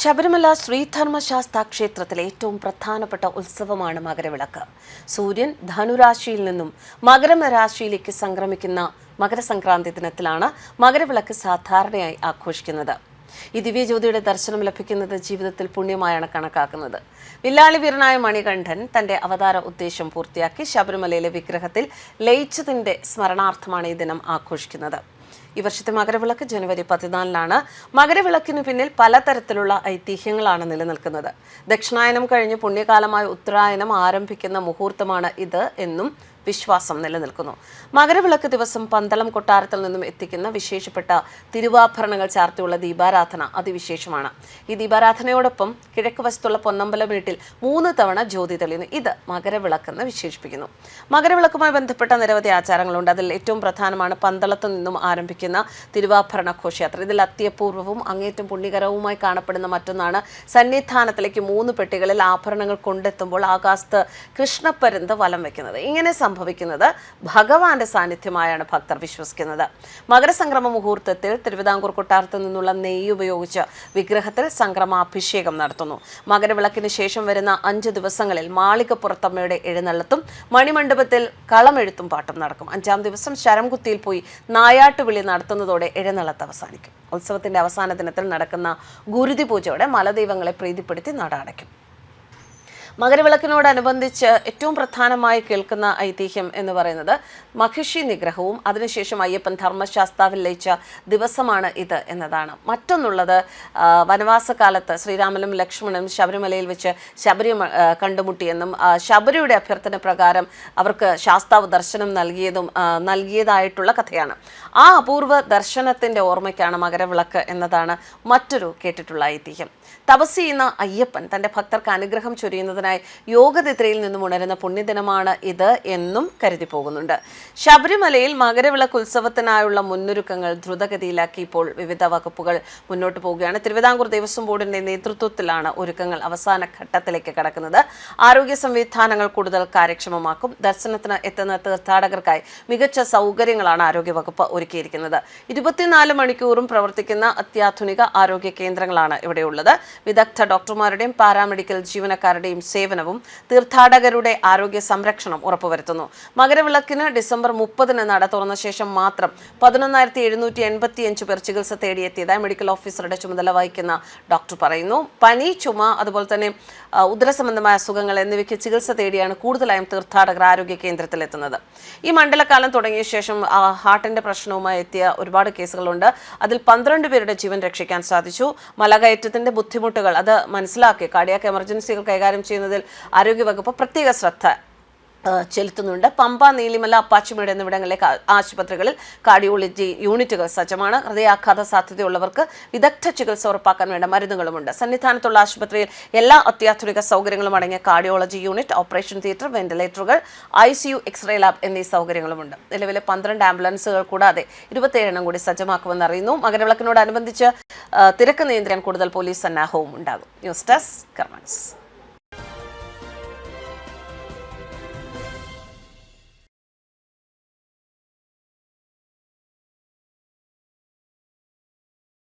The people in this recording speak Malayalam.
ശബരിമല ശ്രീധർമ്മശാസ്ത ക്ഷേത്രത്തിലെ ഏറ്റവും പ്രധാനപ്പെട്ട ഉത്സവമാണ് മകരവിളക്ക്. സൂര്യൻ ധനുരാശിയിൽ നിന്നും മകരരാശിയിലേക്ക് സംക്രമിക്കുന്ന മകരസംക്രാന്തി ദിനത്തിലാണ് മകരവിളക്ക് സാധാരണയായി ആഘോഷിക്കുന്നത്. ഈ ദിവ്യജ്യോതിയുടെ ദർശനം ലഭിക്കുന്നത് ജീവിതത്തിൽ പുണ്യമായാണ് കണക്കാക്കുന്നത്. വില്ലാളി വീരനായ മണികണ്ഠൻ തന്റെ അവതാര ഉദ്ദേശം പൂർത്തിയാക്കി ശബരിമലയിലെ വിഗ്രഹത്തിൽ ലയിച്ചതിന്റെ സ്മരണാർത്ഥമാണ് ഈ ദിനം ആഘോഷിക്കുന്നത്. ഈ വർഷത്തെ മകരവിളക്ക് ജനുവരി പതിനാലിനാണ്. മകരവിളക്കിന് പിന്നിൽ പലതരത്തിലുള്ള ഐതിഹ്യങ്ങളാണ് നിലനിൽക്കുന്നത്. ദക്ഷിണായനം കഴിഞ്ഞ് പുണ്യകാലമായ ഉത്തരായനം ആരംഭിക്കുന്ന മുഹൂർത്തമാണ് ഇത് എന്നും വിശ്വാസം നിലനിൽക്കുന്നു. മകരവിളക്ക് ദിവസം പന്തളം കൊട്ടാരത്തിൽ നിന്നും എത്തിക്കുന്ന വിശേഷപ്പെട്ട തിരുവാഭരണങ്ങൾ ചാർത്തിയുള്ള ദീപാരാധന അതിവിശേഷമാണ്. ഈ ദീപാരാധനയോടൊപ്പം കിഴക്ക് വശത്തുള്ള പൊന്നമ്പലം വീട്ടിൽ മൂന്ന് തവണ ജ്യോതി തെളിയുന്നു. ഇത് മകരവിളക്കെന്ന് വിശേഷിപ്പിക്കുന്നു. മകരവിളക്കുമായി ബന്ധപ്പെട്ട നിരവധി ആചാരങ്ങളുണ്ട്. അതിൽ ഏറ്റവും പ്രധാനമാണ് പന്തളത്തു നിന്നും ആരംഭിക്കുന്ന തിരുവാഭരണ ഘോഷയാത്ര. ഇതിൽ അത്യപൂർവവും അങ്ങേറ്റം പുണ്യകരവുമായി കാണപ്പെടുന്ന മറ്റൊന്നാണ് സന്നിധാനത്തിലേക്ക് മൂന്ന് പെട്ടികളിൽ ആഭരണങ്ങൾ കൊണ്ടെത്തുമ്പോൾ ആകാശത്ത് കൃഷ്ണപ്പരുന്ത് വലം വെക്കുന്നത്. ഇങ്ങനെ സംഭവിക്കുന്നത് ഭഗവാന്റെ സാന്നിധ്യമായാണ് ഭക്തർ വിശ്വസിക്കുന്നത്. മകരസംക്രമ മുഹൂർത്തത്തിൽ തിരുവിതാംകൂർ കൊട്ടാരത്തിൽ നിന്നുള്ള നെയ്യ് ഉപയോഗിച്ച് വിഗ്രഹത്തിൽ സംക്രമാഭിഷേകം നടത്തുന്നു. മകരവിളക്കിന് ശേഷം വരുന്ന അഞ്ച് ദിവസങ്ങളിൽ മാളികപ്പുറത്തമ്മയുടെ എഴുന്നള്ളത്തും മണിമണ്ഡപത്തിൽ കളമെഴുത്തും പാട്ടും നടക്കും. അഞ്ചാം ദിവസം ശരംകുത്തിയിൽ പോയി നായാട്ടുവിളി നടത്തുന്നതോടെ എഴുന്നള്ളത്ത് അവസാനിക്കും. ഉത്സവത്തിന്റെ അവസാന ദിനത്തിൽ നടക്കുന്ന ഗുരുതി പൂജയോടെ മലദൈവങ്ങളെ പ്രീതിപ്പെടുത്തി നട അടയ്ക്കും മകരവിളക്കിനോടനുബന്ധിച്ച് ഏറ്റവും പ്രധാനമായി കേൾക്കുന്ന ഐതിഹ്യം എന്ന് പറയുന്നത് മഹിഷി നിഗ്രഹവും അതിനുശേഷം അയ്യപ്പൻ ധർമ്മശാസ്താവിൽ ലയിച്ച ദിവസമാണ് ഇത് എന്നതാണ്. മറ്റൊന്നുള്ളത് വനവാസകാലത്ത് ശ്രീരാമനും ലക്ഷ്മണനും ശബരിമലയിൽ വെച്ച് ശബരി കണ്ടുമുട്ടിയെന്നും ശബരിയുടെ അഭ്യർത്ഥന പ്രകാരം അവർക്ക് ശാസ്താവ് ദർശനം നൽകിയതും നൽകിയതായിട്ടുള്ള കഥയാണ്. ആ അപൂർവ ദർശനത്തിന്റെ ഓർമ്മയ്ക്കാണ് മകരവിളക്ക് എന്നതാണ് മറ്റൊരു കേട്ടിട്ടുള്ള ഐതിഹ്യം. തപസ് ചെയ്യുന്ന അയ്യപ്പൻ തന്റെ ഭക്തർക്ക് അനുഗ്രഹം ചൊരിയുന്നതിനായി യോഗനിദ്രയിൽ നിന്നും ഉണരുന്ന പുണ്യദിനമാണ് ഇത് എന്നും കരുതി പോകുന്നുണ്ട്. ശബരിമലയിൽ മകരവിളക്ക് ഉത്സവത്തിനായുള്ള മുന്നൊരുക്കങ്ങൾ ദ്രുതഗതിയിലാക്കി ഇപ്പോൾ വിവിധ വകുപ്പുകൾ മുന്നോട്ട് പോവുകയാണ്. തിരുവിതാംകൂർ ദേവസ്വം ബോർഡിന്റെ നേതൃത്വത്തിലാണ് ഒരുക്കങ്ങൾ അവസാന ഘട്ടത്തിലേക്ക് കടക്കുന്നത്. ആരോഗ്യ സംവിധാനങ്ങൾ കൂടുതൽ കാര്യക്ഷമമാക്കും. ദർശനത്തിന് എത്തുന്ന തീർത്ഥാടകർക്കായി മികച്ച സൗകര്യങ്ങളാണ് ആരോഗ്യ വകുപ്പ് ഒരുക്കിയിരിക്കുന്നത്. ഇരുപത്തിനാല് മണിക്കൂറും പ്രവർത്തിക്കുന്ന അത്യാധുനിക ആരോഗ്യ കേന്ദ്രങ്ങളാണ് ഇവിടെയുള്ളത്. വിദഗ്ധ ഡോക്ടർമാരുടെയും പാരാമെഡിക്കൽ ജീവനക്കാരുടെയും സേവനവും തീർത്ഥാടകരുടെ ആരോഗ്യ സംരക്ഷണം ഉറപ്പുവരുത്തുന്നു. മകരവിളക്കിന് ഡിസംബർ മുപ്പതിന് നട തുറന്ന ശേഷം മാത്രം പതിനൊന്നായിരത്തി എഴുന്നൂറ്റി എൺപത്തിയഞ്ച് പേർ ചികിത്സ തേടിയെത്തിയതായി മെഡിക്കൽ ഓഫീസറുടെ ചുമതല വഹിക്കുന്ന ഡോക്ടർ പറയുന്നു. പനി ചുമ അതുപോലെ തന്നെ ഉദരസംബന്ധമായ അസുഖങ്ങൾ എന്നിവയ്ക്ക് ചികിത്സ തേടിയാണ് കൂടുതലായും തീർത്ഥാടകർ ആരോഗ്യ കേന്ദ്രത്തിലെത്തുന്നത്. ഈ മണ്ഡലകാലം തുടങ്ങിയ ശേഷം ഹാർട്ടിന്റെ പ്രശ്നവുമായി എത്തിയ ഒരുപാട് കേസുകളുണ്ട്. അതിൽ പന്ത്രണ്ട് പേരുടെ ജീവൻ രക്ഷിക്കാൻ സാധിച്ചു. മലകയറ്റത്തിന്റെ ബുദ്ധിമുട്ടുകൾ അത് മനസ്സിലാക്കി. കാർഡിയാക്ക് എമർജൻസികൾ കൈകാര്യം ചെയ്യുന്നതിൽ ആരോഗ്യവകുപ്പ് പ്രത്യേക ശ്രദ്ധ ചെലുത്തുന്നുണ്ട്. പമ്പ നീലിമല അപ്പാച്ചിമേട് എന്നിവിടങ്ങളിലെ ആശുപത്രികളിൽ കാർഡിയോളജി യൂണിറ്റുകൾ സജ്ജമാണ്. ഹൃദയാഘാത സാധ്യതയുള്ളവർക്ക് വിദഗ്ധ ചികിത്സ ഉറപ്പാക്കാൻ വേണ്ട മരുന്നുകളുമുണ്ട്. സന്നിധാനത്തുള്ള ആശുപത്രിയിൽ എല്ലാ അത്യാധുനിക സൗകര്യങ്ങളും അടങ്ങിയ cardiology unit operation theatre വെന്റിലേറ്ററുകൾ I C U x ray lab എന്നീ സൗകര്യങ്ങളുമുണ്ട്. നിലവിലെ പന്ത്രണ്ട് ആംബുലൻസുകൾ കൂടാതെ ഇരുപത്തിയേഴെണ്ണം കൂടി സജ്ജമാക്കുമെന്ന് അറിയുന്നു. മകരവിളക്കിനോടനുബന്ധിച്ച് തിരക്ക് നിയന്ത്രിക്കാൻ കൂടുതൽ പോലീസ് സന്നാഹവും ഉണ്ടാകും ന്യൂസ് ഡെസ്ക് കർമ്മൻസ്